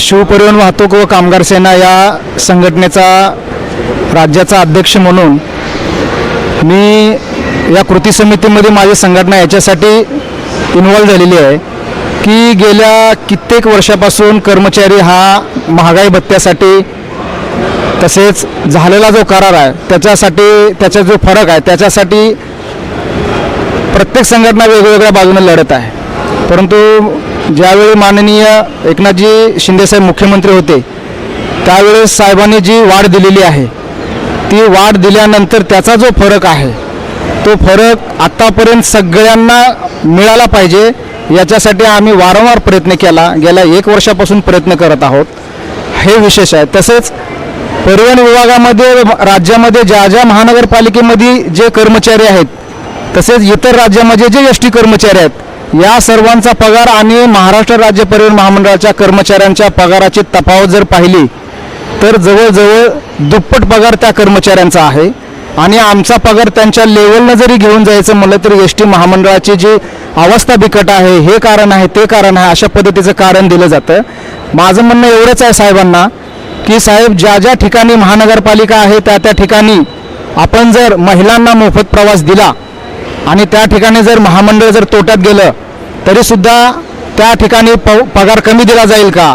शिवपरिवहन वाहतूक व कामगार सेना या संघटनेचा राज्याचा अध्यक्ष म्हणून मी या कृती समितीमध्ये माझी संघटना याच्यासाठी इन्वॉल्व झालेली आहे की गेल्या कित्येक वर्षापासून कर्मचारी हा महागाई भत्त्यासाठी तसेच झालेला जो करार आहे त्याच्यासाठी त्याचा जो फरक आहे त्याच्यासाठी प्रत्येक संघटना वेगवेगळ्या बाजूने लढत आहे. परंतु ज्यावेळी माननीय एकनाथजी शिंदेसाहेब मुख्यमंत्री होते त्यावेळेस साहेबांनी जी वाढ दिलेली आहे ती वाढ दिल्यानंतर त्याचा जो फरक आहे तो फरक आत्तापर्यंत सगळ्यांना मिळाला पाहिजे याच्यासाठी आम्ही वारंवार प्रयत्न केला गेल्या एक वर्षापासून प्रयत्न करत आहोत. हे विशेष आहे. तसेच परिवहन विभागामध्ये राज्यामध्ये ज्या ज्या महानगरपालिकेमध्ये जे कर्मचारी आहेत तसेच इतर राज्यामध्ये जे एस टी कर्मचारी आहेत या सर्वांचा पगार आणि महाराष्ट्र राज्य परिवहन महामंडळाच्या कर्मचाऱ्यांच्या पगाराची तफावत जर पाहिली तर जवळजवळ दुप्पट पगार त्या कर्मचाऱ्यांचा आहे. आणि आमचा पगार त्यांच्या लेवलनं जरी घेऊन जायचं म्हणलं तरी एस टी महामंडळाची जी अवस्था बिकट आहे हे कारण आहे ते कारण आहे अशा पद्धतीचं कारण दिलं जातं. माझं म्हणणं एवढंच आहे साहेबांना की साहेब ज्या ज्या ठिकाणी महानगरपालिका आहे त्या त्या ठिकाणी आपण जर महिलांना मोफत प्रवास दिला आणि त्या ठिकाणी जर महामंडळ जर तोट्यात गेलं तरीसुद्धा त्या ठिकाणी प पगार कमी दिला जाईल का?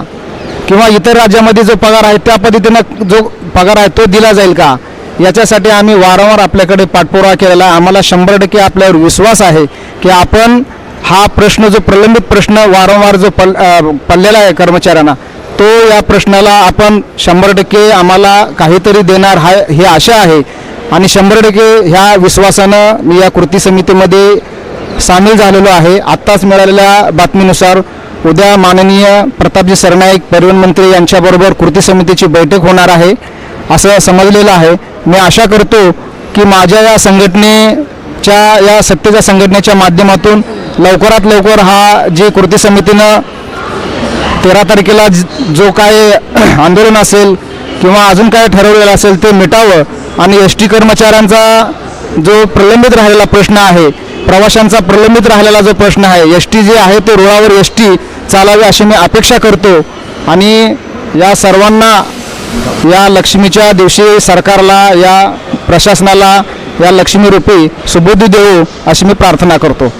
किंवा इतर राज्यामध्ये जो पगार आहे त्या पद्धतीनं जो पगार आहे तो दिला जाईल का? याच्यासाठी आम्ही वारंवार आपल्याकडे पाठपुरावा केलेला आहे. आम्हाला शंभर टक्के आपल्यावर विश्वास आहे की आपण हा प्रश्न जो प्रलंबित प्रश्न वारंवार जो पल पडलेला आहे कर्मचाऱ्यांना तो या प्रश्नाला आपण शंभर टक्के आम्हाला काहीतरी देणार हा ही आशा आहे. आणि शंभर टक्के ह्या विश्वासानं मी या कृती समितीमध्ये सामील झालेलो आहे. आत्ताच मिळालेल्या बातमीनुसार उद्या माननीय प्रतापजी सरनाईक परिवहन मंत्री यांच्याबरोबर कृती समितीची बैठक होणार आहे असं समजलेलं आहे. मी आशा करतो की माझ्या या संघटनेच्या या सत्तेच्या संघटनेच्या माध्यमातून लवकरात लवकर हा जे कृती समितीनं तेरा तारखेला ज- जो काय आंदोलन असेल किंवा अजून काय ठरवलेलं असेल ते मिटावं. आणि एस टी कर्मचाऱ्यांचा जो प्रलंबित राहिलेला प्रश्न आहे प्रवाशांचा प्रलंबित राहिलेला जो प्रश्न आहे एस टी जे आहे ते रुळावर एस टी चालावी अशी मी अपेक्षा करतो. आणि या सर्वांना या लक्ष्मीच्या दिवशी सरकारला या प्रशासनाला या लक्ष्मी रूपी सुबुद्धी देऊ अशी मी प्रार्थना करतो.